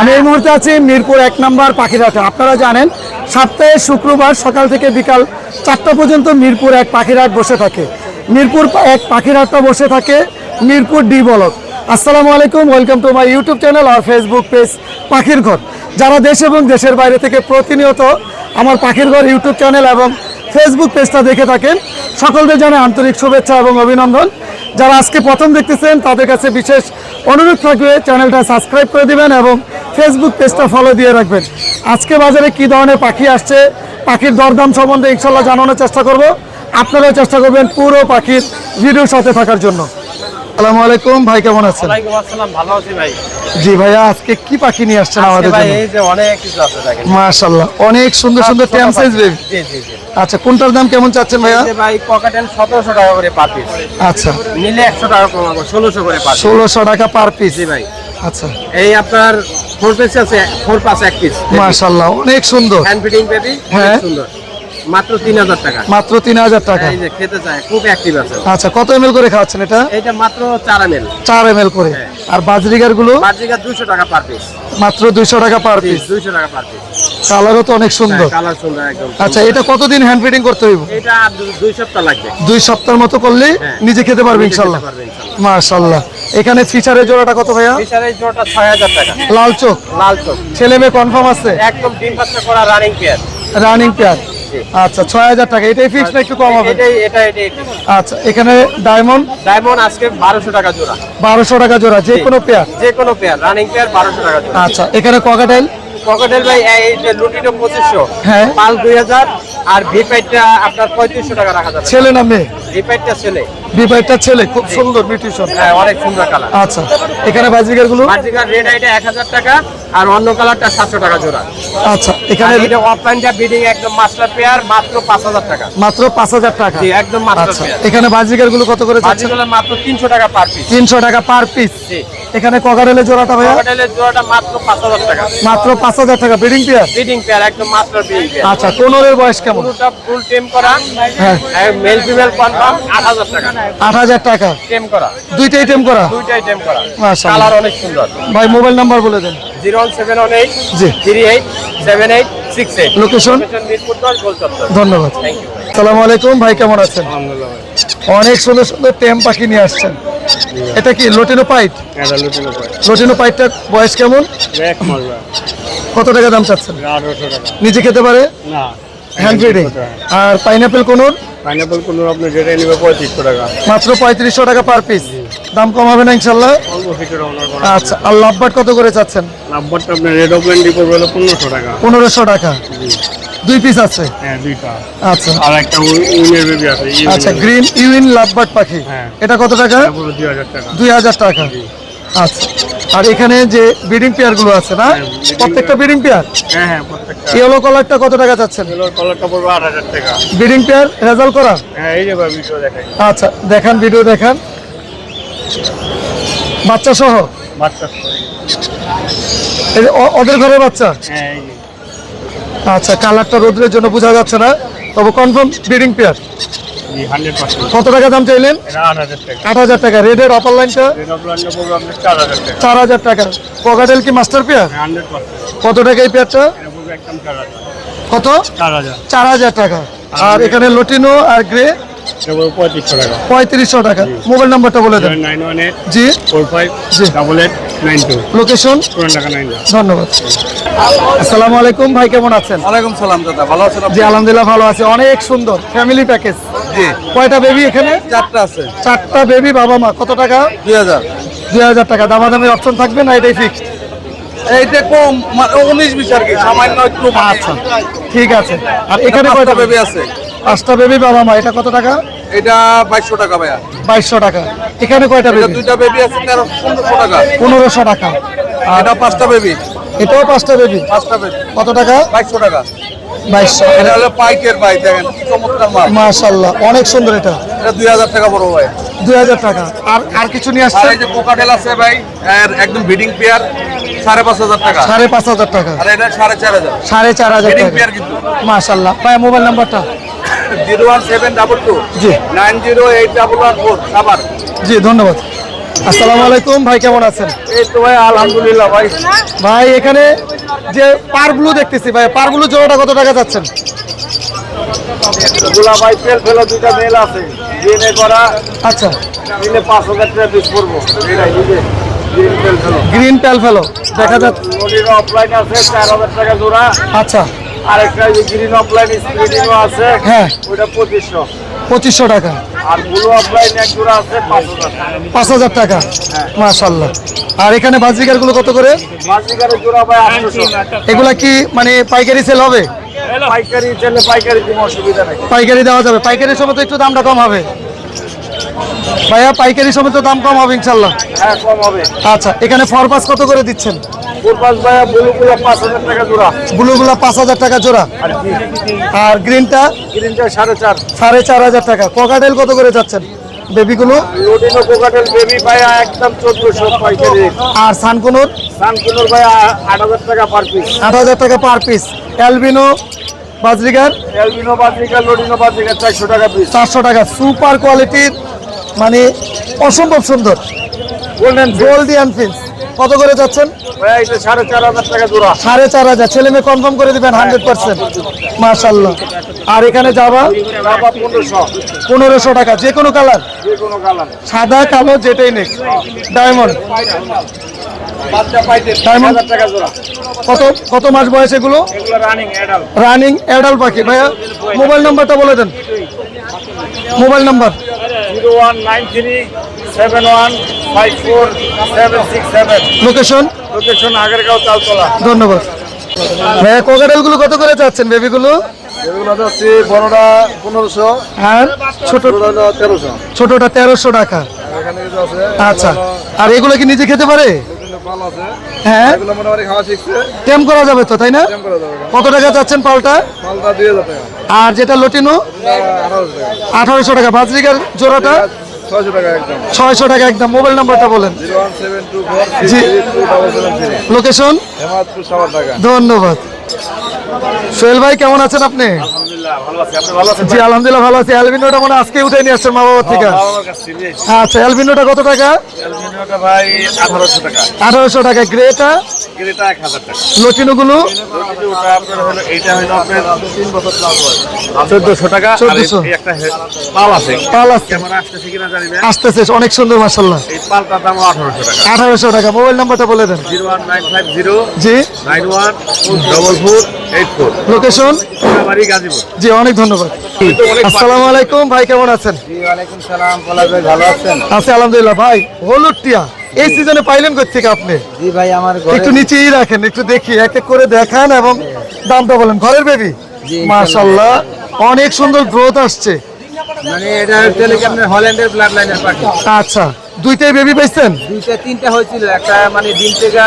আমি এই মুহূর্তে আছি মিরপুর এক নম্বর পাখিরহাটে। আপনারা জানেন, সপ্তাহে শুক্রবার সকাল থেকে বিকাল চারটা পর্যন্ত মিরপুর এক পাখিরহাট বসে থাকে। মিরপুর এক পাখিরহাটটা বসে থাকে মিরপুর ডি বলক। আসসালামু আলাইকুম, welcome to my YouTube channel R Facebook page পাখির ঘর। যারা দেশ এবং দেশের বাইরে থেকে প্রতিনিয়ত আমার পাখির ঘর ইউটিউব চ্যানেল এবং ফেসবুক পেজটা দেখে থাকেন। সকলদের জানাই আন্তরিক শুভেচ্ছা এবং অভিনন্দন। যারা আজকে প্রথম দেখতেছেন, তাদের কাছে বিশেষ অনুরোধ থাকবে, চ্যানেলটা সাবস্ক্রাইব করে দিবেন এবং ফেসবুক পেজটা ফলো দিয়ে রাখবেন। আজকে বাজারে কি ধরনের পাখি আসছে, পাখির দরদাম সম্বন্ধে ইনশাল্লাহ জানানোর চেষ্টা করব। আপনারাও চেষ্টা করবেন পুরো পাখির ভিডিওর সাথে থাকার জন্য। আসসালামু আলাইকুম ভাই কেমন আছেন? ওয়ালাইকুম আসসালাম ভালো আছি ভাই। জি ভাইয়া আজকে কি পাখি নিয়ে আসছেন আমাদের জন্য? এই যে অনেক কিছু আছে দেখেন। মাশাআল্লাহ অনেক সুন্দর সুন্দর ট্যাম সাইজ বেবি জি জি জি। আচ্ছা কোনটার দাম কেমন চাচ্ছেন ভাইয়া? ভাই পকেটেন সতেরোশো টাকা করে পার পিস আচ্ছা। নিলে একশো টাকা কমাবো ষোলোশো করে পার টাকা পার পিস জি ভাই। আচ্ছা। এই আপনার ফোর পিস আছে ফোর পাস এক পিস মাশাআল্লাহ অনেক সুন্দর। হ্যান্ড ফিটিং বেবি হ্যাঁ। অনেক সুন্দর। মাত্র তিন হাজার টাকা। মাত্র তিন হাজার টাকা। এই যে খেতে চায় খুব অ্যাক্টিভ আছে। আচ্ছা কত এম করে খাওয়াচ্ছেন এটা? এইটা মাত্র চার এমএল চার এম করে। হ্যাঁ। আর বাজরিগারগুলো? বার্জিকা দুশো টাকা পার পিস মাত্র দুইশো টাকা পার পিস দুইশো টাকা পার পিস কালারও তো অনেক সুন্দর। কালার সুন্দর একদম আচ্ছা এটা কতদিন হ্যান্ড ফিটিং করতে হইব? এটা দুই সপ্তাহ লাগবে। দুই সপ্তাহের মতো করলে হ্যাঁ। নিজে খেতে পারবে ইনশাল্লাহ। পারবে এখানে ফিচারের জোড়াটা কত ভাইয়া? ফিশারের জোড়াটা ছয় হাজার টাকা। লাল চোখ? লাল চোখ। ছেলে মেয়ে কনফার্ম আছে? একদম ডিম বাচ্চা করা রানিং পেয়ার রানিং পেয়ার আচ্ছা ছয় হাজার টাকা। এটাই ফিক্স না একটু কম হবে? এটাই এটা এটাই আচ্ছা এখানে ডায়মন্ড ডায়মন্ড আজকে বারোশো টাকা জোড়া। বারোশো টাকা জোড়া যে কোনো পেয়ার যে কোনো পেয়ার রানিং পেয়ার বারোশো টাকা জোড়া। আচ্ছা এখানে ভাই এই যে হ্যাঁ। পাল আর আপনার পঁয়ত্রিশশো টাকা রাখা যাবে। ছেলে না মেয়ে? ভিপাইটটা ছেলে। বিপাইটটা ছেলে খুব সুন্দর নিউট্রিশন হ্যাঁ অনেক সুন্দর কালার আচ্ছা এখানে বাজিকারগুলো মার্জিকার রেড আইটা এক হাজার টাকা আর অন্য কালারটা সাতশো টাকা জোড়া। আচ্ছা এখানে এটা অফলাইনটা বিডিং একদম মাস্টার পেয়ার মাত্র পাঁচ হাজার টাকা। মাত্র পাঁচ হাজার টাকা? জি একদম মাস্টার আচ্ছা পেয়ার এখানে বাজিকারগুলো কত করে যাচ্ছে? বাজিগুলো মাত্র তিনশো টাকা পার পিস তিনশো টাকা পার পিস জি। এখানে ককারেলের জোড়াটা ভাইয়া? পকেটের জোড়াটা মাত্র পাঁচ হাজার টাকা। মাত্র পাঁচ হাজার টাকা বিডিং পেয়ার ব্রিডিং পেয়ার একদম মাস্টার পেয়ার আচ্ছা কোনোরের বয়স কেমন? পুরোটা ফুল টেম করা। হ্যাঁ। মেল ফিমেল কনফার্ম আট হাজার টাকা। করা। দুইটাই টেম করা? দুইটাই টেম করা। মাশাআল্লাহ। কালার অনেক সুন্দর। ভাই মোবাইল নাম্বার বলে দেন। জিরো সেভেন ওয়ান এইট জি। Three eight seven eight six eight. Location ধন্যবাদ। সালাম আলাইকুম ভাই কেমন আছেন? অনেক সুন্দর সুন্দর টেম পাখি নিয়ে আসছেন। এটা কি লোটিনো পাইট লোটিনো পাইটটার বয়স কেমন? কত টাকা দাম চাচ্ছেন? নিজে খেতে পারে? না। হ্যান্ড আর পাইনাপেল কোনোর? পাইনাপল কোনো আপনি যেটাই নেবে পঁয়ত্রিশশো টাকা। মাত্র পঁয়ত্রিশশো টাকা পার পিস দাম কম হবে না ইনশাল্লাহ? আচ্ছা আর লাভবাট কত করে চাচ্ছেন? নাম্বারটা আপনার রেড অফলাইন ডিপোর হলো পনেরোশো টাকা। পনেরোশো টাকা। দুই পিস আছে? হ্যাঁ দুইটা। আচ্ছা। আর একটা উইনের বেবি আছে আচ্ছা গ্রিন ইউইন লাভবাট পাখি। হ্যাঁ। এটা কত টাকা? পুরো দুই হাজার টাকা। দুই হাজার টাকা। আচ্ছা। আর এখানে যে ব্রিডিং পেয়ারগুলো আছে না? প্রত্যেকটা ব্রিডিং পেয়ার? হ্যাঁ হ্যাঁ প্রত্যেকটা। ইয়েলো কালারটা কত টাকা চাচ্ছেন? এগুলোর কালারটা পড়বে আট হাজার টাকা। ব্রিডিং পেয়ার রেজাল্ট করা হ্যাঁ এই যে ভিডিও দেখাই। আচ্ছা দেখান ভিডিও দেখান। বাচ্চা সহ? বাচ্চা এই ওদের ঘরে বাচ্চা? হ্যাঁ এই আচ্ছা কালারটা রোদ্রের জন্য বোঝা যাচ্ছে না। তবে কনফার্ম ব্রিডিং পেয়ার। কত টাকা দাম চাইলেন? আট হাজার টাকা। রেডের অপার লাইনটা চার হাজার টাকা। পকেটেল কি মাস্টার পেয়ার কত টাকা এই পেয়ারটা কত? চার হাজার। টাকা। আর এখানে লটিনো আর গ্রে পঁয়ত্রিশশো টাকা। মোবাইল নাম্বারটা বলে দেন। জি। জি। Double eight nine two. Location? ধন্যবাদ। আসসালামু আলাইকুম ভাই কেমন আছেন? ওয়ালাইকুম সালাম দাদা। ভালো আছেন জি আলহামদুলিল্লাহ ভালো আছে। অনেক সুন্দর। ফ্যামিলি প্যাকেজ জি। কয়টা বেবি এখানে? চারটা আছে। চারটা বেবি বাবা মা। কত টাকা? দুই হাজার। দুই হাজার টাকা। দামাদামি অপশন থাকবে না? এটাই ফিক্সড এইটা কম মানে উনিশ বিশ আর কি। সামান্য একটু আচ্ছা। ঠিক আছে। আর এখানে কয়টা? বেবি আছে? পাঁচটা বেবি বাবা মা এটা কত টাকা? এটা বাইশশো টাকা ভাইয়া। বাইশশো টাকা। এখানে কয়টা বেবি দুইটা বেবি আছে পনেরোশো টাকা। পনেরোশো টাকা। আর এটা পাঁচটা বেবি এটাও পাঁচটা বেবি পাঁচটা বেবি কত টাকা? বাইশশো টাকা। বাইশশো। এটা হলো পাইকের দেখেন চমৎকার মাল। অনেক সুন্দর এটা। এটা দুই হাজার টাকা বড় ভাই। টাকা। আর আর কিছু নিয়ে আর আসছে এই যে কোকাটেল আছে ভাই একদম পেয়ার সাড়ে পাঁচ হাজার টাকা। সাড়ে পাঁচ হাজার টাকা। আর এটা সাড়ে চার হাজার। সাড়ে চার হাজার টাকা। পেয়ার কিন্তু। ভাই মোবাইল নাম্বারটা zero one seven double two. জি। Nine zero eight double one four. সাবার জি ধন্যবাদ। আসসালামু আলাইকুম ভাই কেমন আছেন? এই তো ভাই আলহামদুলিল্লাহ ভাই। ভাই এখানে যে পার ব্লু দেখতেছি ভাই পার ব্লু জোড়াটা কত টাকা যাচ্ছেন? গুলা ভাই তেল ফেলা দুইটা মেল আছে। করা। আচ্ছা। দিনে পাঁচ হাজার টাকা পিস পড়ব। গ্রিন তেল ফেলো। দেখা যাচ্ছে। অফলাইন আছে চার হাজার টাকা জোড়া। আচ্ছা। আরেকটা যে গ্রিন অফলাইন স্ক্রিনিংও আছে হ্যাঁ। ওইটা পঁচিশশো। পঁচিশশো টাকা। আর ব্লু অফলাইন এক জোড়া আছে পাঁচ হাজার টাকা। মাশাল্লাহ আর এখানে বাজিকারগুলো কত করে? মাঝিকারের জোড়া ভাই আটশোশো। এগুলা কি মানে পাইকারি সেল হবে? পাইকারি চাইলে পাইকারি কোনো অসুবিধা নেই। পাইকারি দেওয়া যাবে। পাইকারি সময় তো একটু দামটা কম হবে। ভাইয়া পাইকারি সময় তো দাম কম হবে ইনশাল্লাহ? হ্যাঁ কম হবে। আচ্ছা এখানে ফরপাস কত করে দিচ্ছেন? ফুরপাস ভাইয়া ব্লুগুলো পাঁচ হাজার টাকা জোড়া। ব্লুগুলা পাঁচ হাজার টাকা জোড়া। আর গ্রিনটা? গ্রিনটা সাড়ে চার। সাড়ে চার হাজার টাকা। কোকাটেল কত করে যাচ্ছেন বেবিগুলো? লোডিনো কোকাটেল বেবি ভাইয়া একদম চোদ্দশো পাইকারি আর সানকুনুর? সানকুনোর ভাইয়া আট হাজার টাকা পার পিস। আট হাজার টাকা পার পিস। Albino budgerigar? লোডিনো বাদ্রিকা চারশো টাকা পিস। চারশো টাকা। সুপার কোয়ালিটির মানে অসম্ভব সুন্দর। গোল্ডিয়ান ফিন্স কত করে যাচ্ছেন? সাড়ে চার হাজার ছেলে মেয়ে কনফার্ম করে দিবেন হান্ড্রেড পার্সেন্ট মার্শাল্লাহ আর এখানে যাবা? পনেরোশো। টাকা। যে কোনো কালার সাদা কালো যেটাই নেই ডায়মন্ড জোড়া। কত কত মাস বয়স এগুলো? রানিং অ্যাডাল রানিং পাখি। ভাইয়া মোবাইল নাম্বারটা বলে দেন। Mobile number zero one nine three seven one five four seven six seven. Location location Agargaon Taltola ধন্যবাদ। হ্যাঁ কোকাটেলগুলো কত করে চাচ্ছেন বেবিগুলো? বড়টা পনেরোশো আর ছোট তেরোশো। ছোটটা তেরোশো টাকা। আচ্ছা। আর এগুলো কি নিজে খেতে পারে? হ্যাঁ। টেম করা যাবে তো তাই না? কত টাকা চাচ্ছেন পালটা? আর যেটা লটিনো? আঠারোশো টাকা। বাজরিকার জোড়াটা? ছয়শো টাকা একদম। মোবাইল নাম্বারটা বলেন। লোকেশন? ধন্যবাদ। সোহেল ভাই কেমন আছেন আপনি? জি আলহামদুলিল্লাহ ভালো আছি। অ্যালবিনোটা মনে হয় আজকে উঠে নিয়ে আসছেন মা বাবার থেকে। কাছে রে আচ্ছা অ্যালবিনোটা কত টাকা? আঠারোশো টাকা। গ্রেটা? লটিনোগুলো রোটিটি ওটা আপনার হলো এইটা হলো আপনার তিন বছর প্লাস চোদ্দশো টাকা। আর 1400 এই একটা হে- পাল আছে। পাল আছে। ক্যামেরা আসতেছে অনেক সুন্দর আঠারোশো টাকা। মোবাইল নাম্বারটা বলে দেন। জি। নাইন ওয়ান ডবল লোকেশন জি অনেক ধন্যবাদ। আসসালামু আলাইকুম ভাই কেমন আছেন? ভালো আছি আলহামদুলিল্লাহ ভাই। হলুদ টিয়া এই সিজনে পাইলেন কোথা থেকে আপনি? জি ভাই আমার একটু নিচেই রাখেন একটু দেখি এক এক করে দেখান এবং দামটা বলেন। ঘরের বেবি জি, মাশাল্লাহ অনেক সুন্দর গ্রোথ আসছে। মানে এটা হচ্ছে আপনার হল্যান্ডের ব্লাড লাইনের পাখি। আচ্ছা। দুইটাই বেবি পাইছেন? দুইটা তিনটা হয়েছিল একটা মানে দিন থেকে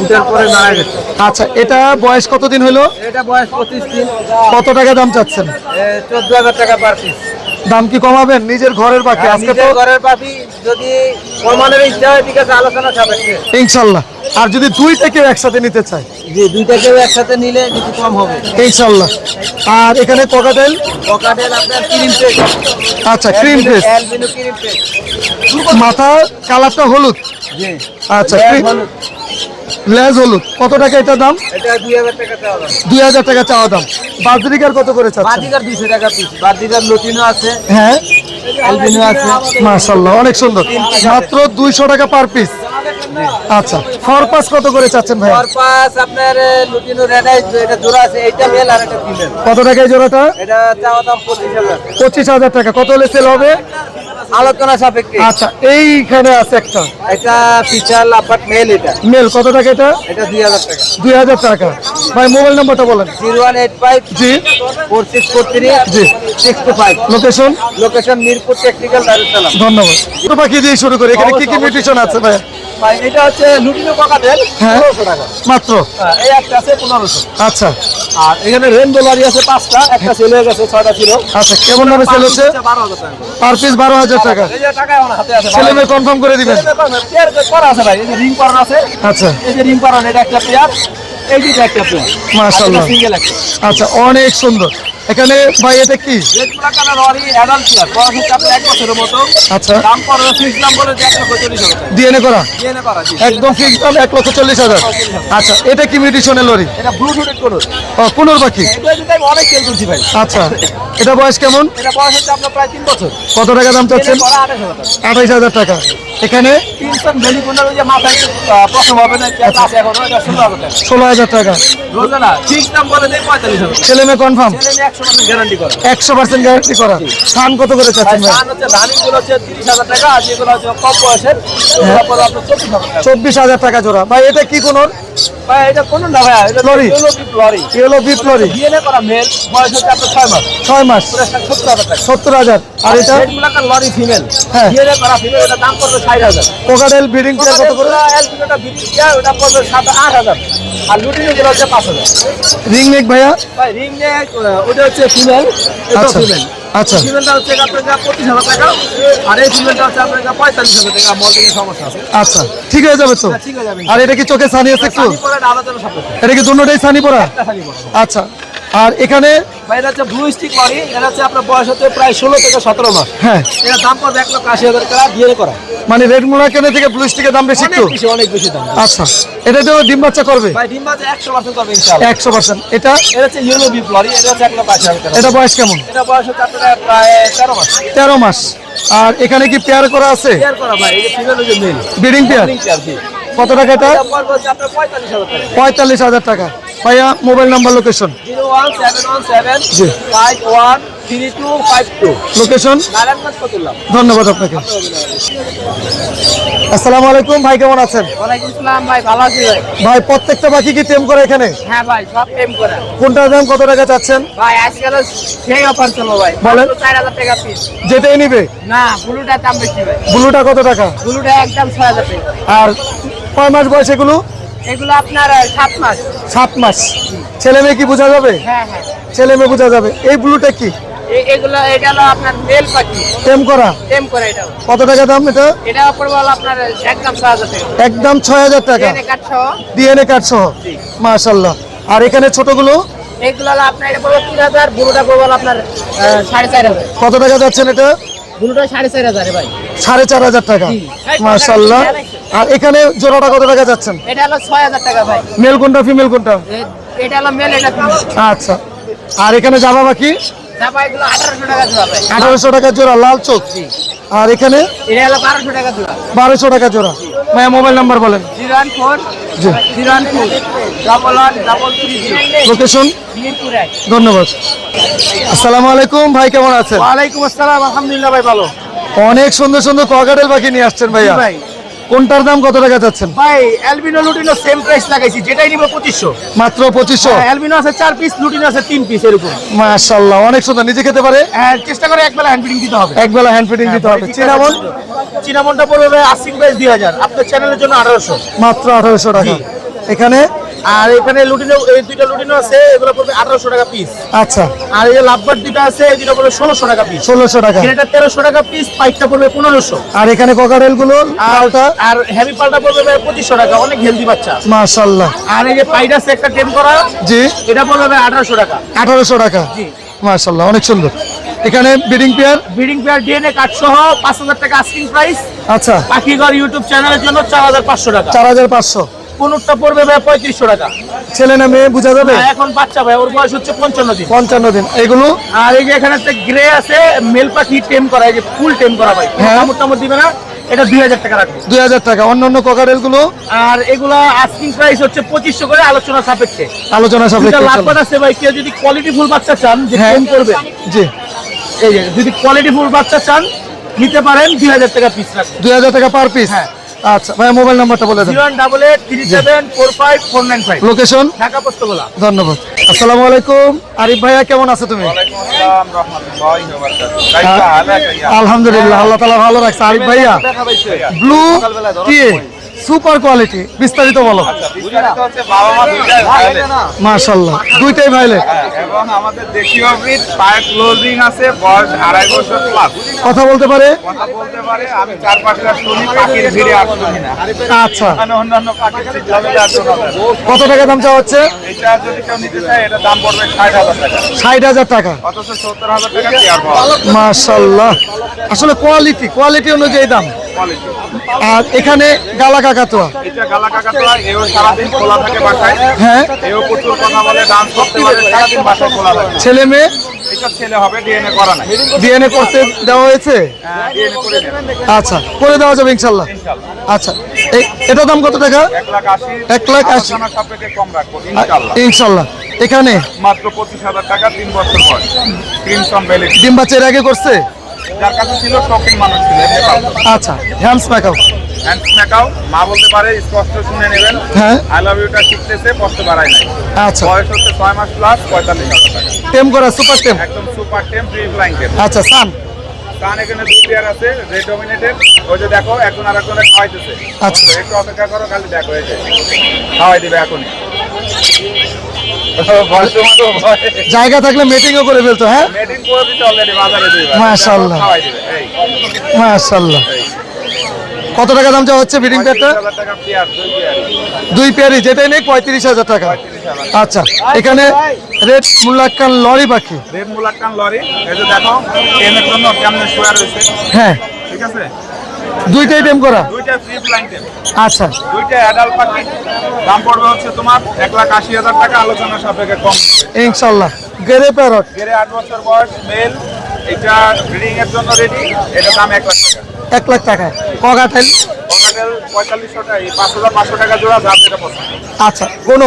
দুটার পরে মারা গেছে। আচ্ছা এটা বয়স কতদিন হলো? এটা বয়স পঁচিশ দিন। কত টাকা দাম চাচ্ছেন? চোদ্দ হাজার টাকা পার পিস দাম কি কমাবেন? নিজের ঘরের পাখি। আজকে তো ঘরের পাখি যদি কমানোর ইচ্ছা হয় ঠিক আছে আলোচনা সাপেক্ষে। ইনশাল্লাহ। আর যদি দুইটা কেউ একসাথে নিতে চায়? জি দুইটা কেউ একসাথে নিলে কিছু কম হবে। ইনশাল্লাহ। আর এখানে কোকাটেল পকাটেল আপনার ক্রিম পেক আচ্ছা ক্রিম ফেস অ্যালবিনো ক্রিম পেক মাথা কালারটা হলুদ? জি। আচ্ছা লেজ হলুদ। কত টাকা এটা দাম? এটা দুই হাজার টাকা চাওয়া দাম। বাজরিকার কত করে টাকা পিস আছে। হ্যাঁ? আছে। অনেক সুন্দর। মাত্র দুইশো টাকা পার পিস আচ্ছা ফরপাস কত করে চাচ্ছেন ভাই আপনার লুটিনো এটা জোড়া আছে এইটা মেল আর এটা ফিমেল কত টাকায় জোড়াটা? এটা চাওয়া দাম টাকা। কত হলে সেল হবে? আলোচনা সাপেক্ষে। আচ্ছা এইখানে আছে একটা। এটা ফিচার আপার্ট মেল এটা। মেল কত টাকা এটা? এটা দুই হাজার টাকা। দুই হাজার টাকা। ভাই মোবাইল নাম্বারটা বলেন। জিরো ওয়ান এইট ফাইভ জি। ফোর সিক্স ফোর থ্রি জি। Six two five. Location location Mirpur technical Darussalam. ধন্যবাদ। ছোট পাখি দিয়ে শুরু করি। এখানে কি কি মিউটিশন আছে ভাই ভাই এটা হচ্ছে লুটিনো কাকাটেল হ্যাঁ। পনেরোশো টাকা। মাত্র? হ্যাঁ, এই একটা আছে পনেরোশো। আচ্ছা। আর এখানে রেনবো লারি আছে পাঁচটা একটা সেল হয়ে গেছে ছয়টা ছিল আচ্ছা কেমন ভাবে সেল হচ্ছে? বারো হাজার টাকা। পার পিস বারো হাজার যে টাকা ছেলে মেয়ে কনফার্ম করে দিবেন। আচ্ছা। আচ্ছা অনেক সুন্দর। এখানে ভাই এটা কি? আচ্ছা। ডিএনএ করা? একদম ফিক্স দাম এক লক্ষ চল্লিশ হাজার। আচ্ছা এটা কি মিউটিশনের লরি? পুনর পাখি। ভাই। আচ্ছা এটা বয়স কেমন? কত টাকা দাম চাচ্ছেন? আঠাইশ হাজার টাকা। এখানে? ওইটা ষোলো হাজার টাকা। ছেলে মেয়ে কনফার্ম একশো পার্সেন্ট গ্যারান্টি করে। সান কত করে চাচ্ছেন আপনার চব্বিশ হাজার টাকা। জোড়া। ভাই এটা কি কোন ভাই এটা কোন না ভাই এটা lory. Lory. Yellow bib lory. DNA করা মেল বয়স হচ্ছে আপনার ছয় মাস। ছয় মাস। পুরো সত্তর হাজার টাকা। সত্তর হাজার। আর এটা? ব্ল্যাক লরি ফিমেল হ্যাঁ। ডিএনএ করা ফিমেল এটা দাম পড়বে ষাট হাজার। কোকাডেল ব্রিডিং পেয়ার কত করে? এলপিটা বিক্রি যায় ওটা পড়বে সাত আট হাজার। আর লুটিনে গুলো হচ্ছে পাঁচ হাজার। রিং নেক ভাইয়া? ভাই রিং নেক ওটা হচ্ছে ফিমেল এটা ফিমেল আচ্ছা। সিমেন্টটা হচ্ছে আপনার কাছে পঁচিশ হাজার টাকা আর এই সিমেন্টটা হচ্ছে আপনার কাছে পঁয়তাল্লিশ হাজার টাকা সমস্যা আছে। আচ্ছা ঠিক হয়ে যাবে তো? হ্যাঁ, ঠিক হয়ে যাবে। আর এটা কি চোখে সানি আছে একটু? এটা কি দুটোটাই সানি পড়া আচ্ছা আর এখানে ভাই এটা হচ্ছে ব্লু স্টিক লরি এটা হচ্ছে আপনার বয়স হচ্ছে প্রায় ষোলো থেকে সতেরো মাস। হ্যাঁ। এটা দাম পড়বে এক লক্ষ আশি হাজার টাকা দিয়ে করা। মানে রেড মোলা কেনে থেকে ব্লু স্টিকের দাম বেশি একটু? বেশি অনেক বেশি দাম। আচ্ছা এটা তো ডিম বাচ্চা করবে? ভাই ডিম ইনশাআল্লাহ। এটা? এটা হচ্ছে ইয়েলো লরি এটা হচ্ছে এক লক্ষ আশি হাজার টাকা। এটা বয়স কেমন? এটা বয়স হচ্ছে আপনার প্রায় তেরো মাস। তেরো মাস। আর এখানে কি পেয়ার করা আছে? পেয়ার করা ভাই এই ফিমেল যে মেল ব্রিডিং পেয়ার পেয়ার কত টাকা এটা? পঁয়তাল্লিশ হাজার টাকা। ভাইয়া মোবাইল নাম্বার লোকেশন জি। লোকেশন ধন্যবাদ আপনাকে। আসসালামু আলাইকুম ভাই কেমন আছেন? ভাই ভালো আছি ভাই। ভাই প্রত্যেকটা পাখি কি টেম করে এখানে? হ্যাঁ ভাই সব টেম করে। কোনটার দাম কত টাকা চাচ্ছেন? ভাই আজকাল সেই অফার চলো ভাই। বলেন। মাত্র চার হাজার টাকা পিস যেটাই নিবে? না ব্লুটার দাম বেশি ভাই। ব্লুটা কত টাকা? ব্লুটা একদম টাকা। আর কয় মাস বয়স এগুলো? এগুলো আপনার সাত মাস। সাত মাস। ছেলে মেয়ে কি বোঝা যাবে? হ্যাঁ হ্যাঁ। ছেলে মেয়ে বোঝা যাবে। এই ব্লুটা কি? এ- এগুলো এটা হলো আপনার মেল পাখি। টেম করা? টেম করে এটাও কত টাকা দাম এটা? এটা পড়বে আপনার একদম টাকা। একদম সহ। ডিএনএ কার্ড সহ? মাশাল্লাহ আর এখানে ছোটগুলো? এগুলো হলো আপনার এটা পড়বে ব্লুটা পড়বে আপনার আহ, সাড়ে চার হাজার। কত টাকা যাচ্ছেন এটা? ব্লুটা সাড়ে চার হাজার ভাই। সাড়ে চার হাজার টাকা। জি। আর এখানে জোড়াটা কত টাকা যাচ্ছেন? এটা হলো ছয় হাজার টাকা ভাই। মেল কোনটা ফিমেল কোনটা? এটা হলো মেল এটা আচ্ছা। আর এখানে জামা বাকি? জামা এগুলো আঠারোশো টাকা জোড়া ভাই। আঠারোশো টাকা জোড়া লাল চোখ। আর এখানে? এটা হলো বারোশো টাকা জোড়া। বারোশো টাকা জোড়া। ভাইয়া মোবাইল নাম্বার বলেন। জিরো ওয়ান ফোর জি। Zero one two double one double three zero location Mirpur ধন্যবাদ। আসসালামু আলাইকুম ভাই কেমন আছেন? ওয়ালাইকুম আসসালাম আলহামদুলিল্লাহ ভাই ভালো। অনেক সুন্দর সুন্দর ককাটেল পাখি নিয়ে আসছেন ভাইয়া। ভাই। কোনটার দাম কত টাকা যাচ্ছেন ভাই অ্যালবিনো লুটিনো সেম প্রাইস লাগাইছি যেটাই নিব পঁচিশশো। মাত্র পঁচিশশো? অ্যালবিনো আছে চার পিস লুটিনো আছে তিন পিস এরকম মাশাল্লাহ অনেক সুন্দর নিজে খেতে পারে? হ্যাঁ চেষ্টা করে একবেলা হ্যান্ড ফিটিং দিতে হবে। একবেলা হ্যান্ড ফিটিং দিতে হবে। চিনামন? চিনামনটা পড়বে ভাই আশি প্রাইস দুই হাজার আপনার চ্যানেলের জন্য আঠারোশো। মাত্র আঠারোশো টাকা। এখানে আর এখানে লুটিনো এই দুইটা লুটিনো আছে এগুলো পড়বে আঠারোশো টাকা পিস আচ্ছা। আর এই যে লাভবার দুইটা আছে এই দুটো পড়বে ষোলোশো টাকা পিস ষোলোশো টাকা। এটা তেরোশো টাকা পিস পাইপটা পড়বে পনেরোশো। আর এখানে ককাটেলগুলো লালটা আর হেভি পালটা পড়বে ভাই পঁচিশশো টাকা অনেক হেলদি বাচ্চা। মাশাল্লাহ আর এই যে পাইড আছে একটা টেম করা জি। এটা পড়বে ভাই আঠারোশো টাকা। আঠারোশো টাকা। জি। মাশাল্লাহ অনেক সুন্দর। এখানে breeding pair breeding pair DNA card সহ পাঁচ হাজার টাকা আস্কিং প্রাইস আচ্ছা। পাখিঘর ইউটিউব চ্যানেলের জন্য চার হাজার পাঁচশো টাকা। চার হাজার পাঁচশো। কোনটা পড়বে ভাই পঁয়ত্রিশশো টাকা। ছেলে না মেয়ে বোঝা যাবে? এখন বাচ্চা ভাই ওর বয়স হচ্ছে পঞ্চান্ন দিন। পঞ্চান্ন দিন। এগুলো? আর এই যে এখানে একটা গ্রে আছে মেল পাখি টেম করা এই যে ফুল টেম করা ভাই। হ্যাঁ। কামড় টামড় দিবে না এটা দুই হাজার টাকা রাখবে। দুই হাজার টাকা। গুলো আর এগুলা আস্কিং প্রাইস হচ্ছে পঁচিশশো করে আলোচনা সাপেক্ষে। আলোচনা সাপেক্ষে লাভ চলো। আছে ভাই কেউ যদি কোয়ালিটি ফুল বাচ্চা চান যে হ্যাঁ। করবে জি। এই যে যদি কোয়ালিটি ফুল বাচ্চা চান নিতে পারেন দুই হাজার টাকা পিস রাখবে। দুই হাজার টাকা পার পিস হ্যাঁ। আচ্ছা ভাই মোবাইল নাম্বারটা বলে দেন। Zero one double eight three seven four five four nine five. Location? Dhaka Postogola ধন্যবাদ। আসসালামু আলাইকুম। আরিফ ভাইয়া কেমন আছো তুমি? আলহামদুলিল্লাহ আল্লাহ তালা ভালো রাখছে। আরিফ ভাইয়া ব্লু কি সুপার কোয়ালিটি বিস্তারিত বলো। বিস্তারিত হচ্ছে বাবা মা দুইটাই ভাইলে মাশাল্লাহ দুইটাই ভাইলে এবং আমাদের দেশীয় ব্রিড পায়ের ক্লোজিং আছে বয়স আড়াই বছর প্লাস কথা বলতে পারে? কথা বলতে পারে আমি চার পাঁচটা শুনি পাখির ভিড়ে আর না। আচ্ছা। অন্যান্য পাখির। কত টাকা দাম চাওয়া হচ্ছে? এটা যদি কেউ নিতে চায় এটা দাম পড়বে ষাট হাজার টাকা। ষাট হাজার টাকা। অথচ সত্তর হাজার টাকা পেয়ার পাওয়া যাবে। আসলে কোয়ালিটি কোয়ালিটি অনুযায়ী দাম। আর এখানে গালা কাকাতুয়া। এটা গালা কাকাতলা এও সারাদিন খোলা থাকে বাসায়। হ্যাঁ। এও প্রচুর কথা বলে ডান্স করতে পারে সারাদিন বাসায় খোলা থাকে। ছেলে মেয়ে? এটা ছেলে হবে ডিএনএ করা নাই। ডিএনএ করতে দেওয়া হয়েছে? ডিএনএ করে নেবে আচ্ছা করে দেওয়া যাবে ইনশাল্লাহ। আচ্ছা এই এটার দাম কত টাকা? এক লাখ আশি। এক লাখ আশি। আলোচনা সাপেক্ষে কম রাখব ইনশাল্লাহ। ইনশাল্লাহ। এখানে? মাত্র পঁচিশ হাজার টাকা তিন বছর পর। ক্রিমসন ভ্যালি ডিম বাচ্চা এর আগে করছে? যার কাছে ছিল শৌখিন মানুষ ছিল। আচ্ছা হ্যান্ডস মেকআপ হ্যান্ড স্ম্যাকাও মা বলতে পারে স্পষ্ট শুনে নেবেন। হ্যাঁ। আই লাভ ইউটা শিখতেছে কষ্ট বাড়ায় নাই। আচ্ছা। বয়স হচ্ছে ছয় মাস প্লাস পঁয়তাল্লিশ হাজার টাকা। টেম করা সুপার টেম। একদম সুপার টেম ফ্রি ফ্লাইং টেম আচ্ছা সান। কান এখানে দুই আছে রেড ডমিনেটেড ওই যে দেখো এখন আর একজনে খাওয়াইতেছে। আচ্ছা। একটু অপেক্ষা করো খালি দেখো এই যে। খাওয়াই দিবে এখনই। বর্তমান ভয়। জায়গা থাকলে মিটিংও করে ফেলতো হ্যাঁ? মেডিং করে দিতে অলরেডি বাজারে দিবে মাশাআল্লাহ। খাওয়াই দিবে এই। মাশাল্লাহ। কত টাকা দাম চাওয়া হচ্ছে বিডিং প্যাডটা 35,000 টাকা পেয়ার দুই পেয়ার পেয়ারই যেটাই নেই পঁয়ত্রিশ হাজার টাকা। আচ্ছা এখানে রেড মুল্লাক্কান লরি পাখি। রেড মুলাক্কান লরি এই যে দেখো টেনের জন্য কেমনে শোয়া রয়েছে। হ্যাঁ। ঠিক আছে? দুইটাই টেম করা। দুইটা ফ্রি ফ্লাইং টেম আচ্ছা। দুইটা অ্যাডাল্ট পাখি। দাম পড়বে হচ্ছে তোমার এক লাখ আশি হাজার টাকা আলোচনা সাপেক্ষে কম। ইনশাল্লাহ। গেরে প্যারট। গেড়ে আট বছর বয়স মেল এটা ব্রিডিং এর জন্য রেডি এটা দাম এক লাখ টাকা। এক লাখ টাকা। কগাটেল পকেটেল পঁয়তাল্লিশশো টাকা এই পাঁচ হাজার পাঁচশো টাকা জোড়া যা যেটা পছন্দ। আচ্ছা কোন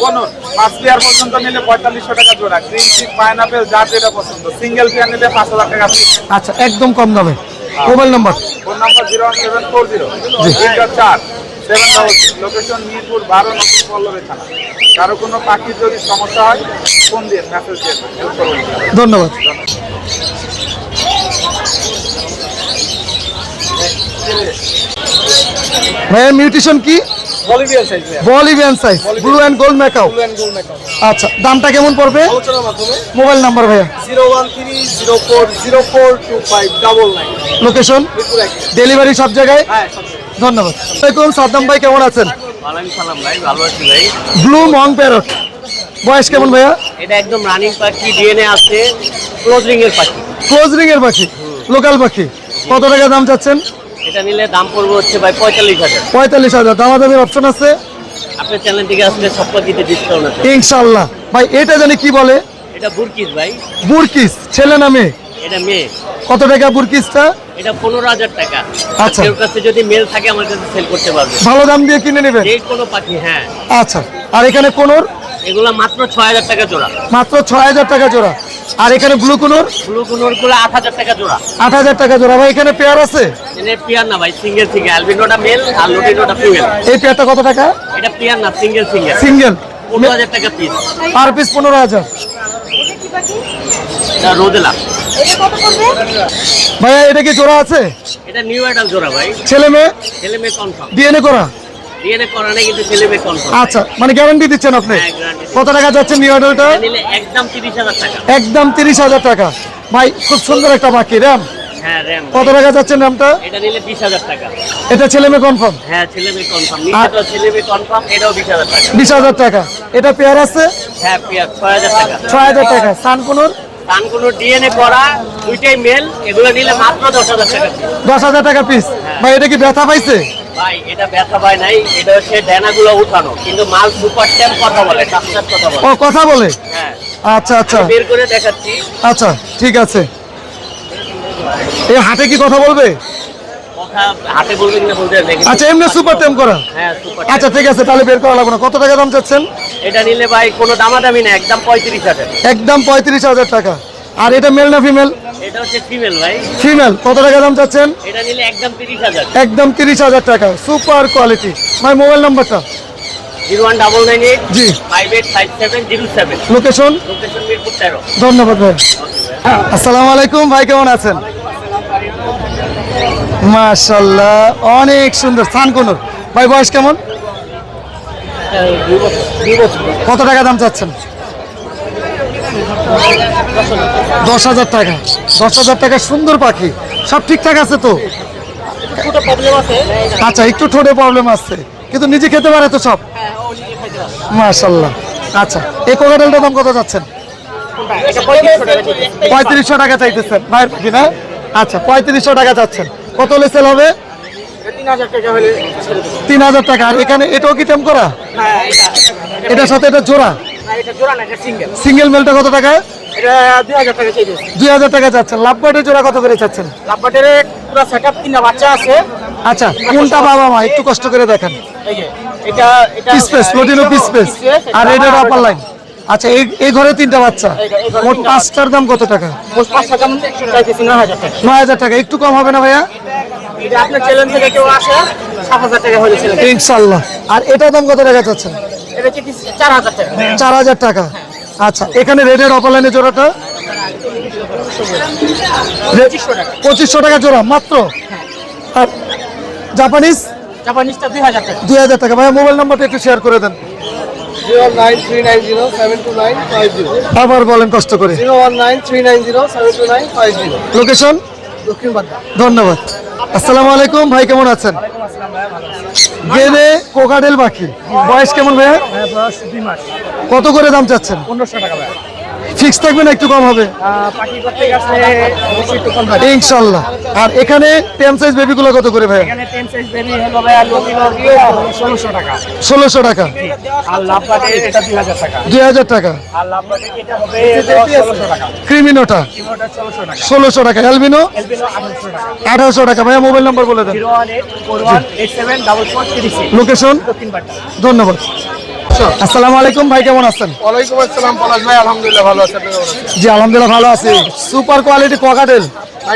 কোন পাঁচ পেয়ার পর্যন্ত নিলে পঁয়তাল্লিশশো টাকা জোড়া। গ্রিন চিক পাইনাপেল যা যেটা পছন্দ। সিঙ্গেল পেয়ার নিলে পাঁচ হাজার টাকা আচ্ছা একদম কম দামে। Mobile number? Phone number zero one seven four zero. চার। সেভেন ডাবল লোকেশন মিরপুর বারো নতুন পল্লবী থানা। কারও কোনো পাখির যদি সমস্যা হয় ফোন দিয়ে মেসেজ দিয়ে ধন্যবাদ। ভাইয়ের মিউটেশন কি? Bolivian size Bolivian size blue and gold macaw আচ্ছা দামটা কেমন পড়বে? আলোচনার মাধ্যমে। মোবাইল নাম্বার ভাইয়া। Zero one three zero four zero four two five double nine. Location delivery সব জায়গায়? হ্যাঁ সব ধন্যবাদ। আসসালামাইকুম সাদ্দাম ভাই কেমন আছেন? ওয়ালাইকুম ব্লু মং প্যারট। বয়স কেমন ভাইয়া? এটা একদম রানিং পাখি ডিএনএ আছে ক্লোজিং এর পাখি। ক্লোজরিং এর পাখি লোকাল পাখি। কত টাকা দাম চাচ্ছেন? এটা নিলে দাম পড়বে হচ্ছে ভাই পঁয়তাল্লিশ হাজার। পঁয়তাল্লিশ হাজার। দামাদামির অপশন আছে? আপনার চ্যানেল থেকে আসলে সব পাখিতে ডিসকাউন্ট আছে। ইনশাল্লাহ ভাই এটা জানি কি বলে? এটা বুরকিস ভাই। বুরকিস ছেলে নামে এটা মেয়ে। কত টাকা বুরকিসটা? এটা পনেরো হাজার টাকা। আচ্ছা। কেউ কাছে যদি মেল থাকে আমার কাছে সেল করতে পারবে। ভালো দাম দিয়ে কিনে নেবেন? যে কোনো পাখি হ্যাঁ। আচ্ছা। আর এখানে কোনোর? এগুলা মাত্র ছয় হাজার টাকা জোড়া। মাত্র ছয় হাজার টাকা জোড়া। আর এখানে ব্লু কোনোর? ব্লু কোনোরগুলো আট হাজার টাকা জোড়া। আট হাজার টাকা জোড়া। ভাই এখানে পেয়ার আছে? এনে পিয়ার না ভাই সিঙ্গেল সিঙ্গেল অ্যালবিনোটা মেল আর লোডিনোটা ফিমেল এই পেয়ারটা কত টাকা? এটা পিয়ার না সিঙ্গেল সিঙ্গেল সিঙ্গেল পনেরো হাজার টাকা পিস পার পিস পনেরো হাজার। এটা রোদেলা। ভাইয়া এটা কি জোড়া আছে? এটা নিউ অ্যাডাল জোড়া ভাই। ছেলে মেয়ে? ছেলে মেয়ে কনফার্ম ডিএনএ করা? ডিএনএ করা নেই কিন্তু ছেলে মেয়ে কনফার্ম আচ্ছা মানে গ্যারান্টি দিচ্ছেন আপনি? হ্যাঁ, কত টাকা যাচ্ছে নিউ অর্ডারটা একদম তিরিশ হাজার টাকা। একদম তিরিশ হাজার টাকা। ভাই খুব সুন্দর একটা বাকি র্যাম। কত টাকা যাচ্ছে র্যামটা এটা নিলে বিশ হাজার টাকা। এটা ছেলে মেয়ে কনফার্ম হ্যাঁ ছেলে মেয়ে কনফার্ম ছেলে মেয়ে কনফার্ম এটাও বিশ হাজার টাকা। বিশ হাজার টাকা। এটা পেয়ার আছে? হ্যাঁ পিয়ার ছয় হাজার টাকা। ছয় হাজার টাকা। সানকুনুর? কানগুলো ডিএনএ করা দুইটাই মেল এগুলো নিলে মাত্র দশ হাজার টাকা দশ হাজার টাকা পিস ভাই এটা কি ব্যথা পাইছে? ভাই এটা ব্যথা পায় নাই এটা হচ্ছে ড্যানাগুলো উঠানো কিন্তু মাল সুপার কথা বলে কথা বলে। ও কথা বলে? হ্যাঁ। আচ্ছা আচ্ছা। বের করে দেখাচ্ছি। আচ্ছা ঠিক আছে। এই হাটে কি কথা বলবে? আচ্ছা এমনি সুপার টেম করা। হ্যাঁ আচ্ছা ঠিক আছে তাহলে বের করা লাগবে না। কত টাকা দাম চাচ্ছেন? এটা নিলে ভাই কোনো দামাদামি না একদম পঁয়ত্রিশ হাজার। একদম পঁয়ত্রিশ হাজার টাকা। আর এটা মেল না ফিমেল এটা হচ্ছে ফিমেল ভাই। ফিমেল কত টাকা দাম চাচ্ছেন? এটা নিলে একদম টাকা। সুপার কোয়ালিটি ভাই মোবাইল নাম্বারটা জি। লোকেশন লোকেশন মিরপুর তেরো। ধন্যবাদ ভাই। আসসালামু আলাইকুম ভাই কেমন আছেন? মাশাল্লাহ অনেক সুন্দর। স্থান কোন ভাই, বয়স কেমন? কত টাকা দাম চাচ্ছেন? দশ হাজার টাকা। দশ হাজার টাকা সুন্দর পাখি। সব ঠিকঠাক আছে তো? আচ্ছা একটু ঠোঁটে প্রবলেম আছে। কিন্তু নিজে খেতে পারে তো সব? মাশাল্লাহ আচ্ছা এই কোকাটেলটার দাম কত যাচ্ছেন পঁয়ত্রিশশো টাকা চাইতেছেন। ভাইয়ের পাখি না? আচ্ছা পঁয়ত্রিশশো টাকা চাচ্ছেন। কত হলে সেল হবে? তিন হাজার টাকা আর এখানে এটাও কি টেম করা? এটার সাথে এটা জোড়া? সিঙ্গেল মেলটা কত টাকা দুই হাজার টাকা চাচ্ছেন লাভ বাটের জোড়া কত করে চাচ্ছেন? আচ্ছা কোনটা বাবা মা? একটু কষ্ট করে দেখেন। পিসপেস প্লোটিনো পিসপেস আর এটার আপার লাইন আচ্ছা এই ঘরে তিনটা বাচ্চা? মোট পাঁচটার দাম কত টাকা? নয় হাজার টাকা। একটু কম হবে না ভাইয়া? ইনশাল্লাহ আর এটার দাম কত টাকা কি চার হাজার টাকা। আচ্ছা এখানে রেডের অপার লাইনে জোড়াটা? পঁচিশশো টাকা। জোড়া মাত্র? আর জাপানিজ? জাপানিজটা দুই হাজার টাকা। ভাইয়া মোবাইল নাম্বারটা একটু শেয়ার করে দেন। Zero nine three nine zero seven two nine five zero. আবার বলেন কষ্ট করে। Zero one nine three nine zero seven two nine five zero. Location? দক্ষিণ বাড্ডা ধন্যবাদ। আসসালামু আলাইকুম ভাই কেমন আছেন? গেলে কোকাডেল পাখি। বয়স কেমন ভাইয়া? কত করে দাম চাচ্ছেন? পনেরোশো টাকা ভাই ফিক্স থাকবে না একটু কম হবে? ইনশাল্লাহ। আর এখানে টেম সাইজ বেবিগুলো কত করে টেন ভাই ষোলোশো টাকা। দুই হাজার টাকা। ক্রিমিনোটা। ষোলোশো টাকা। এলবিনো আঠারোশো টাকা। ভাইয়া মোবাইল নাম্বার বলে দেন। লোকেশন ধন্যবাদ। আসসালামু আলাইকুম ভাই কেমন আছেন? ওয়ালাইকুম আসসালাম পলাশ ভাই আলহামদুলিল্লাহ ভালো আছে আছেন? জি আলহামদুলিল্লাহ ভালো আছি। সুপার কোয়ালিটি কোকাটেল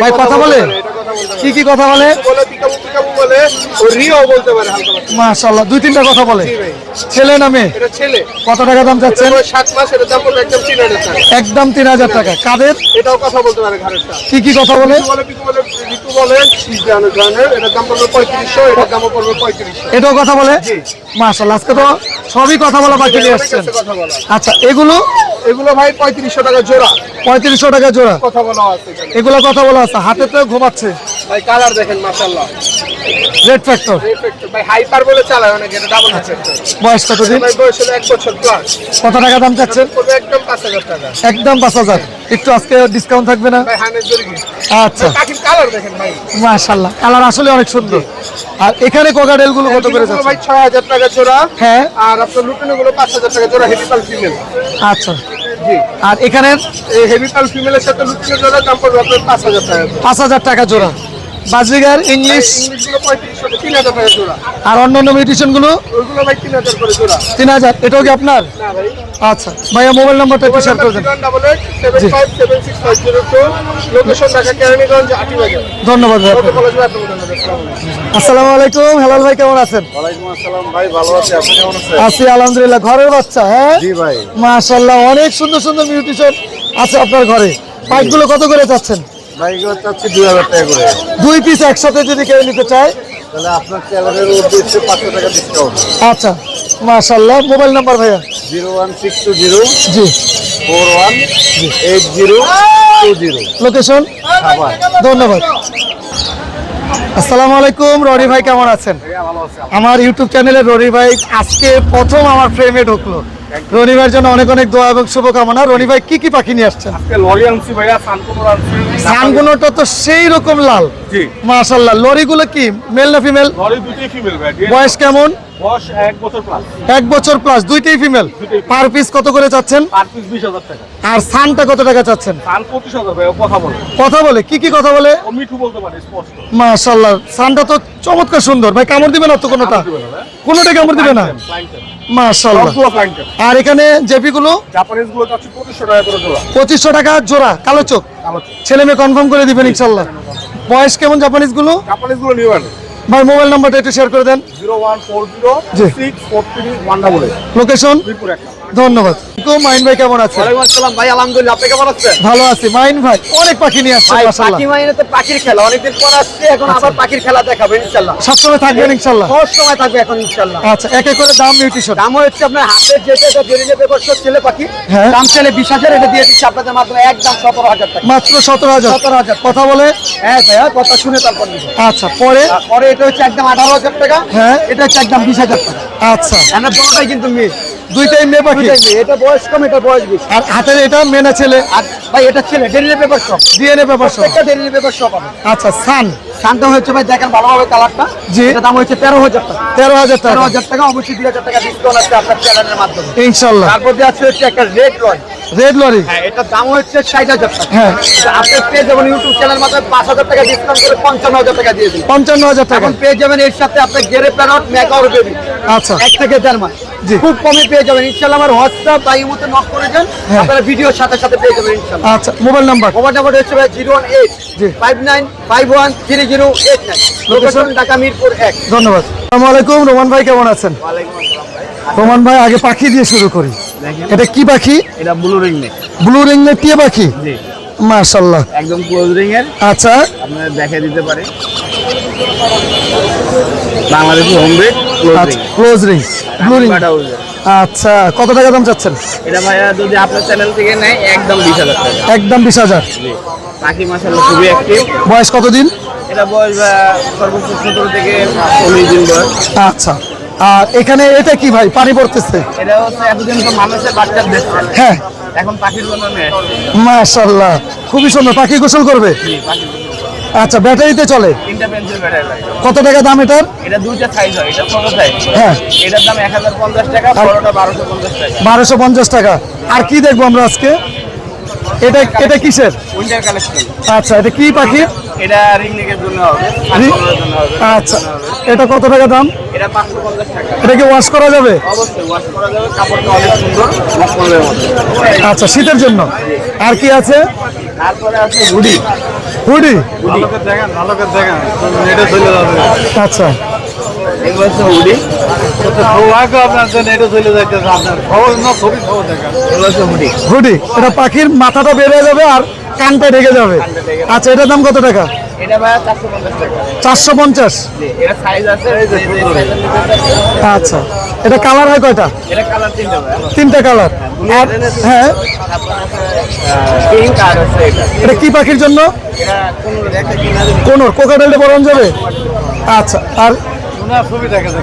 ভাই কথা বলে। কি কি কথা বলে? বলে পিকাবু পিকাবু বলে ও রিও বলতে পারে মাশাআল্লাহ দুই তিনটা কথা বলে। ছেলে না মেয়ে? এটা ছেলে। কত টাকা দাম চাচ্ছেন? এটা মাস এটার দাম পড়বে একদম টাকা। একদম কাদের? এটাও কথা বলতে পারে কি কি কথা বলে? বলে পিকু বলে ঋতু বলে শীত জানের এটার দাম পড়বে পঁয়ত্রিশশো এটার দামও পড়বে পঁয়ত্রিশশো। এটাও কথা বলে? মাশাআল্লাহ আজকে তো সবই কথা বলা বাকি নিয়ে আসছেন। আচ্ছা এগুলো? এগুলো ভাই পঁয়ত্রিশশো টাকা জোড়া। পঁয়ত্রিশশো টাকা জোড়া। কথা বলা আছে এগুলো কথা বলা আছে। হাতে তো ঘুমাচ্ছে। ভাই কালার দেখেন মাশাল্লাহ রেড ফ্যাক্টর ভাই হাইপার বলে চালায় অনেক এটা ডাবল ফ্যাক্টর বয়স কতদিন ভাই বয়স হলো এক বছর প্লাস কত টাকা দাম চাচ্ছেন? একদম পাঁচ হাজার টাকা। একদম পাঁচ হাজার। একটু আজকে ডিসকাউন্ট থাকবে না? ভাই জরি আচ্ছা। পাখির কালার দেখেন ভাই। মাশাল্লাহ কালার আসলে অনেক সুন্দর। আর এখানে কোকাডেলগুলো কত করে যাচ্ছে? ভাই ছয় হাজার টাকা জোড়া। হ্যাঁ। আর আপনার লুটিনো গুলো পাঁচ হাজার টাকা জোড়া হেভিপাল ফিমেল আচ্ছা। আর এখানে এই হেভিপাল ফিমেলের সাথে লুটিনো জোড়া দাম পড়বে আপনার পাঁচ হাজার টাকা পাঁচ হাজার টাকা জোড়া। বাজিগার ইংলিশ আর অন্যান্য মিউটিশনগুলো তিন হাজার এটাও কি আপনার? আচ্ছা ভাইয়া মোবাইল নাম্বারটা একটু শেয়ার করে দেন। ধন্যবাদ আসসালামু আলাইকুম। হেলাল ভাই কেমন আছেন? ওয়ালাইকুম আসসালাম ভাই ভালো আছি আপনি কেমন আছেন? আছি আলহামদুলিল্লাহ ঘরের বাচ্চা হ্যাঁ? জি ভাই। মাশাল্লাহ অনেক সুন্দর সুন্দর মিউটিশন আছে আপনার ঘরে। পাইপগুলো কত করে চাচ্ছেন? ভাই এগুলো চাচ্ছি দুই হাজার টাকা করে। দুই পিস একসাথে যদি কেউ নিতে চায়? তাহলে আপনার চ্যানেলের উদ্দেশ্যে পাঁচশো টাকা ডিসকাউন্ট আচ্ছা মাশাল্লাহ মোবাইল নাম্বার ভাইয়া? Zero one six two zero জি। Four one eight zero two zero. Location? ধন্যবাদ। আসসালামু আলাইকুম রনি ভাই কেমন আছেন? আমার ইউটিউব চ্যানেলে রনি ভাই আজকে প্রথম আমার ফ্রেমে ঢুকলো। রনি ভাইয়ের জন্য অনেক অনেক দোয়া এবং শুভকামনা। রনি ভাই কি কি পাখি নিয়ে আসছেন? সানগুলোটা তো সেই রকম লাল। মার্শাল্লাহ লরিগুলো কি মেল না ফিমেল বয়স কেমন? এক বছর প্লাস দুইটাই ফিমেল পার পিস কত করে চাচ্ছেন? আর সানটা কত টাকা চাচ্ছেন? কথা বলে। কি কি কথা বলে? মাশাল্লাহ সানটা তো চমৎকার সুন্দর। ভাই কামড় দিবে না তো কোনোটা? কোনোটা কামড় দিবে না? মাশাল্লাহ আর এখানে জেপি গুলো পঁচিশশো টাকা জোড়া। কালো চোখ। ছেলে মেয়ে কনফার্ম করে দিবেন ইনশাল্লাহ বয়স কেমন জাপানিজগুলো জাপানিজগুলো নিবেন ভাই মোবাইল নাম্বারটা একটু শেয়ার করে দেন। Zero one four zero. Six four three one double eight. Location Mirpur এক ধন্যবাদ। মাইন ভাই কেমন আছে ভাই আলহামদুলিল্লাহ আপনি কেমন আছেন? ভালো আছি। মাইন ভাই অনেক পাখি নিয়ে আসছে পাখি মাইনে তো পাখির খেলা অনেকদিন পর আসছে এখন আবার পাখির খেলা দেখাবো ইনশাল্লাহ সবসময় থাকবেন ইনশাল্লাহ সব সময় থাকবে এখন ইনশাল্লাহ আচ্ছা এক এক করে দাম নিউট্রিশন। দাম হচ্ছে আপনার হাতের যেটা এটা জেনে যাবে ছেলে পাখি হ্যাঁ। দাম চাইলে বিশ হাজার এটা দিয়ে দিচ্ছি আপনাদের মাধ্যমে একদম সতেরো হাজার টাকা। মাত্র সতেরো হাজার। সতেরো হাজার। কথা বলে? হ্যাঁ ভাইয়া কথা শুনে তারপর আচ্ছা পরে? পরে এটা হচ্ছে একদম আঠারো হাজার টাকা হ্যাঁ। এটা হচ্ছে একদম বিশ হাজার টাকা। আচ্ছা। আমরা দুটোটাই কিন্তু মেয়ে দুইটাই মেয়ে পাখি। এটা বয়স কম এটা বয়স বেশি। আর হাতের এটা মেনা ছেলে? আর ভাই এটা ছেলে ডেলিভারি পেপার সব ডিএনএ পেপার সহ প্রত্যেকটা ডেলিভারি পেপার হবে। আচ্ছা সান। শান্ত হচ্ছে ভাই দেখেন ভালোভাবে কালারটা জি। এটা দাম হচ্ছে তেরো হাজার টাকা। তেরো হাজার তেরো হাজার টাকা অবশ্যই দুই হাজার টাকা ডিসকাউন্ট আছে আপনার চ্যানেলের মাধ্যমে। ইনশাল্লাহ। তারপর দিয়ে আছে হচ্ছে একটা রেড রয় রেড লরি হ্যাঁ এটার দাম হচ্ছে ষাট হাজার টাকা। হ্যাঁ। আপনি পেয়ে যাবেন ইউটিউব চ্যানেল মাধ্যমে পাঁচ হাজার টাকা ডিসকাউন্ট করে পঞ্চান্ন হাজার টাকা দিয়ে দিন পঞ্চান্ন হাজার টাকা। পেয়ে যাবেন এর সাথে আপনি গেরে প্যারট ম্যাকাওর বেবি আচ্ছা। এক থেকে দেড় মাস। খুব কমে পেয়ে যাবেন। ইনশাল্লাহ আমার হোয়াটসঅ্যাপ বা ইমোতে নক করে যান হ্যাঁ। আপনারা ভিডিওর সাথে সাথে পেয়ে যাবেন ইনশাল্লাহ আচ্ছা মোবাইল নাম্বার মোবাইল নাম্বার হচ্ছে ভাই জিরো ওয়ান এইট জি। Five nine five one three zero eight nine location Dhaka Mirpur এক। ধন্যবাদ। আসসালামু আলাইকুম রোমান ভাই কেমন আছেন? রোমান ভাই আগে পাখি দিয়ে শুরু করি। এটা কি পাখি? এটা ব্লু রিং নেক ব্লু রিংনেট টিয়া পাখি? জি মাশাল্লাহ একদম ক্লোজ রিং এর। আচ্ছা। আপনার দেখে দিতে পারি Bangladeshi home breed close ring blue ring আচ্ছা কত টাকা দাম চাচ্ছেন? এটা ভাইয়া যদি আপনার চ্যানেল থেকে নেয় একদম বিশ হাজার টাকা। একদম বিশ হাজার। পাখি মাসাল্লাহ খুবই অ্যাক্টিভ বয়স কতদিন? এটা বয়স সর্বোচ্চ সতেরো থেকে উনিশ দিন বয়স। আচ্ছা। আর এখানে এটা কি ভাই? পানি পড়তেছে। এটা হচ্ছে এতদিন তো মানুষের বাচ্চা দেখছে হ্যাঁ। এখন পাখির জন্য নেয় খুবই সুন্দর। পাখি গোসল করবে? আচ্ছা ব্যাটারিতে চলে। কত টাকা দাম এটার? এটা দুইটা সাইজ হয়। এটা ছোট সাইজ হ্যাঁ। এটার দাম বড়টা টাকা। আর কি দেখব আমরা আজকে? এটা এটা কিসের? Winter collection. আচ্ছা এটা কি পাখি? এটা জন্য হবে রি- জন্য হবে। আচ্ছা এটা কত টাকা দাম? এটা পাঁচশো পঞ্চাশ টাকা। এটা কি ওয়াশ করা যাবে? অবশ্যই ওয়াশ করা যাবে কাপড়টা অনেক সুন্দর মতো। আচ্ছা শীতের জন্য। আর কি আছে? তারপরে আছে হুডি। হুডি? দেখেন দেখেন নেটে চলে যাবে। আচ্ছা। এগুলো হচ্ছে হুডি। সৌভাগ্য আপনার জন্য এটা চলে যাইতেছে আপনার খবর না খুবই খবর দেখা এগুলো হচ্ছে হুডি। হুডি এটা পাখির মাথাটা বেড়ে যাবে আর কানটা ঢেকে যাবে। আচ্ছা এটার দাম কত টাকা? চারশো পঞ্চাশ। আচ্ছা এটা কালার হয় কয়টা? তিনটা কালার। হ্যাঁ হচ্ছে এটা। এটা কি পাখির জন্য? এটা কোনো একটা কিনা কোন কোকাটেলটা বরণ যাবে? আচ্ছা আর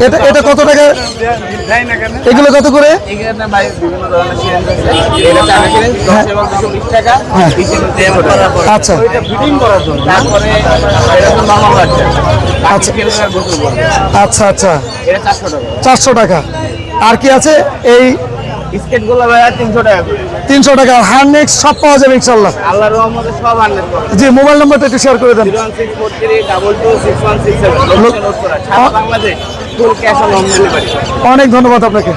এটা এটা কত টাকা? দেয় না কেন? এগুলো কত করে? হ্যাঁ। টাকা। আচ্ছা। আচ্ছা। আচ্ছা আচ্ছা। আচ্ছা চারশো টাকা। আর কি আছে? এই স্কেটগুলো ভাই তিনশো টাকা করে। তিনশো টাকা। হার নেক্সট সব পাওয়া যাবে ইনশাল্লাহ আল্লাহর রহমতে সব আনলেন জি মোবাইল নাম্বারটা একটু শেয়ার করে দেন। Zero one six four three double two six one six seven Sara Bangladesh full cash on home delivery অনেক ধন্যবাদ আপনাকে।